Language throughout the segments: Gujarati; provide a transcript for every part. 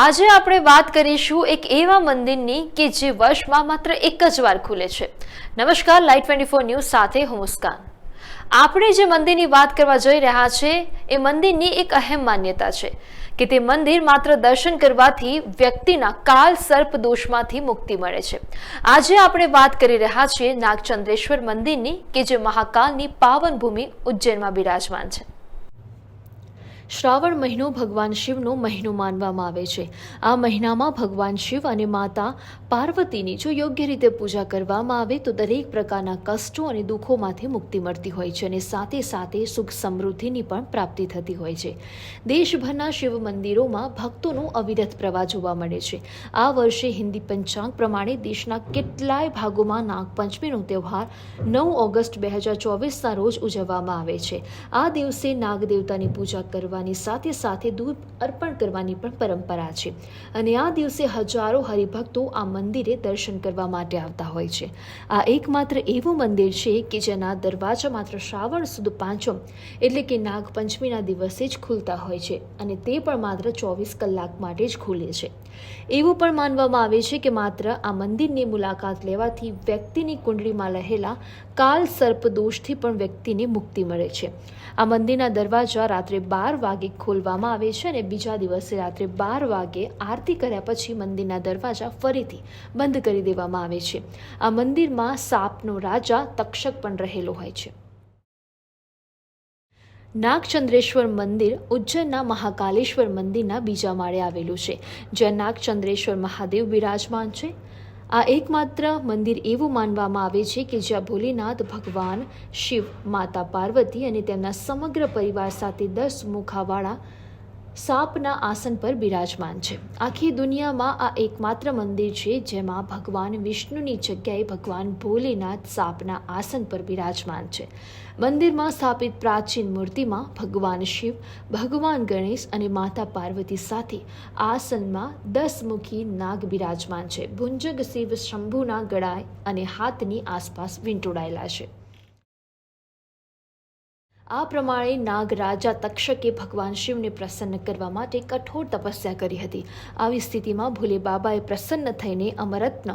આજે આપણે વાત કરીશું એક એવા મંદિરની કે જે વર્ષમાં માત્ર એક જ વાર ખુલે છે. નમસ્કાર લાઈટ ટ્વેન્ટી ફોર ન્યૂઝ સાથે હું મુસ્કાન. આપણે જે મંદિરની વાત કરવા જઈ રહ્યા છે, એ મંદિરની એક અહેમ માન્યતા છે કે તે મંદિર માત્ર દર્શન કરવાથી વ્યક્તિના કાલ સર્પ દોષમાંથી મુક્તિ મળે છે. આજે આપણે વાત કરી રહ્યા છીએ નાગચંદ્રેશ્વર મંદિરની કે જે મહાકાલની પાવન ભૂમિ ઉજ્જૈનમાં બિરાજમાન છે. શ્રાવણ મહિનો ભગવાન શિવનો મહિનો માનવામાં આવે છે. આ મહિનામાં ભગવાન શિવ અને માતા પાર્વતીની જો યોગ્ય રીતે પૂજા કરવામાં આવે તો દરેક પ્રકારના કષ્ટો અને દુઃખોમાંથી મુક્તિ મળતી હોય છે અને સાથે સાથે સુખ સમૃદ્ધિની પણ પ્રાપ્તિ થતી હોય છે. દેશભરના શિવ મંદિરોમાં ભક્તોનો અવિરત પ્રવાહ જોવા મળે છે. આ વર્ષે હિન્દી પંચાંગ પ્રમાણે દેશના કેટલાય ભાગોમાં નાગપંચમીનો તહેવાર નવ ઓગસ્ટ બે હજાર ચોવીસના રોજ ઉજવવામાં આવે છે. આ દિવસે નાગદેવતાની પૂજા પૂજા કરવાની સાથે સાથે દૂધ અર્પણ કરવાની પણ પરંપરા છે. અને આ દિવસે હજારો હરિભક્તો આ મંદિરે દર્શન કરવા માટે આવતા હોય છે. આ એકમાત્ર એવું મંદિર છે કે જેના દરવાજા માત્ર શ્રાવણ સુદ પાંચમ એટલે કે નાગપંચમીના દિવસે જ ખુલતા હોય છે અને તે પણ માત્ર ચોવીસ કલાક માટે જ ખુલે છે. એવું પણ માનવામાં આવે છે કે માત્ર આ મંદિરની મુલાકાત લેવાથી વ્યક્તિની કુંડળીમાં રહેલા કાલ સર્પ દોષથી પણ વ્યક્તિને મુક્તિ મળે છે. આ મંદિરના દરવાજા રાત્રે બાર વાગે ખોલવામાં આવે છે અને બીજા દિવસે રાત્રે બાર વાગે આરતી કર્યા પછી મંદિરના દરવાજા ફરીથી બંધ કરી દેવામાં આવે છે. આ મંદિરમાં સાપનો રાજા તક્ષક પણ રહેલો હોય છે. નાગચંદ્રેશ્વર મંદિર ઉજ્જૈનના મહાકાલેશ્વર મંદિરના બીજા માળે આવેલું છે. જ્યાં નાગચંદ્રેશ્વર મહાદેવ બિરાજમાન છે. આ એકમાત્ર મંદિર એવું માનવામાં આવે છે કે જ્યાં ભોલેનાથ ભગવાન, શિવ, માતા પાર્વતી અને તેમના સમગ્ર પરિવાર સાથે દસ મુખાવાળા સાપના આસન પર બિરાજમાન છે. આખી દુનિયામાં આ એકમાત્ર મંદિર છે જેમાં ભગવાન વિષ્ણુની જગ્યાએ ભગવાન ભોલેનાથ સાપના આસન પર બિરાજમાન છે. મંદિરમાં સ્થાપિત પ્રાચીન મૂર્તિમાં ભગવાન શિવ, ભગવાન ગણેશ અને માતા પાર્વતી સાથે આસનમાં દસમુખી નાગ બિરાજમાન છે. ભુંજગ શિવ શંભુના ગળાય અને હાથની આસપાસ વીંટોળાયેલા છે. આ પ્રમાણે નાગ રાજા તક્ષકે ભગવાન શિવને પ્રસન્ન કરવા માટે કઠોર તપસ્યા કરી હતી. આવી સ્થિતિમાં ભોલે બાબાએ પ્રસન્ન થઈને અમરત્ન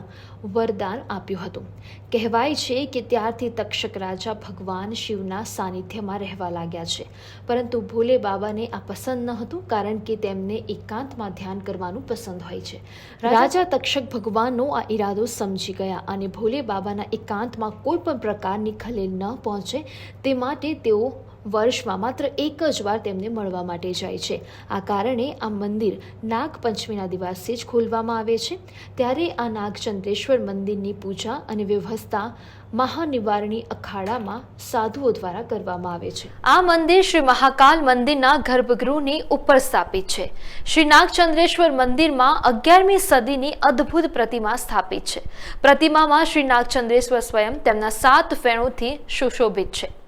વરદાન આપ્યું હતું. કહેવાય છે કે ત્યારથી તક્ષક રાજા ભગવાન શિવના સાનિધ્યમાં રહેવા લાગ્યા છે. પરંતુ ભોલે બાબાને આ પસંદ ન હતું કારણ કે તેમને એકાંતમાં ધ્યાન કરવાનું પસંદ હોય છે. રાજા તક્ષક ભગવાનનો આ ઈરાદો સમજી ગયા અને ભોલે બાબાના એકાંતમાં કોઈ પણ પ્રકારની ખલેલ ન પહોંચે તે માટે તેઓ વર્ષમાં માત્ર એક જ વાર તેમને મળવા માટે જાય છે. આ કારણે આ મંદિર નાગપંચમીના દિવસે જ ખોલવામાં આવે છે. ત્યારે આ નાગચંદ્રેશ્વર મંદિરની પૂજા અને વ્યવસ્થા મહાનિવારણી અખાડામાં સાધુઓ દ્વારા કરવામાં આવે છે. આ મંદિર શ્રી મહાકાલ મંદિરના ગર્ભગૃહની ઉપર સ્થાપિત છે. શ્રી નાગચંદ્રેશ્વર મંદિરમાં અગિયારમી સદીની અદ્ભુત પ્રતિમા સ્થાપિત છે. પ્રતિમામાં શ્રી નાગચંદ્રેશ્વર સ્વયં તેમના સાત ફેણોથી સુશોભિત છે.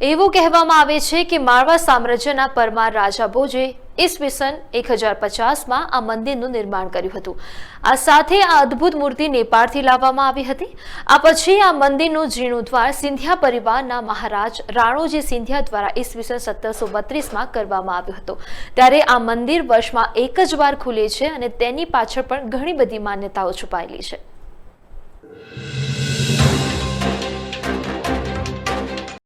એવું કહેવામાં આવે છે કે માળવા સામ્રાજ્યના પરમાર રાજા ભોજે ઈસવીસન એક હજાર પચાસમાં આ મંદિરનું નિર્માણ કર્યું હતું. આ સાથે આ અદ્ભુત મૂર્તિ નેપાળથી લાવવામાં આવી હતી. આ પછી આ મંદિરનું જીર્ણોદ્વાર સિંધિયા પરિવારના મહારાજ રાણોજી સિંધિયા દ્વારા ઈસવીસન સત્તરસો બત્રીસમાં કરવામાં આવ્યો હતો. ત્યારે આ મંદિર વર્ષમાં એક જ વાર ખુલે છે અને તેની પાછળ પણ ઘણી બધી માન્યતાઓ છુપાયેલી છે.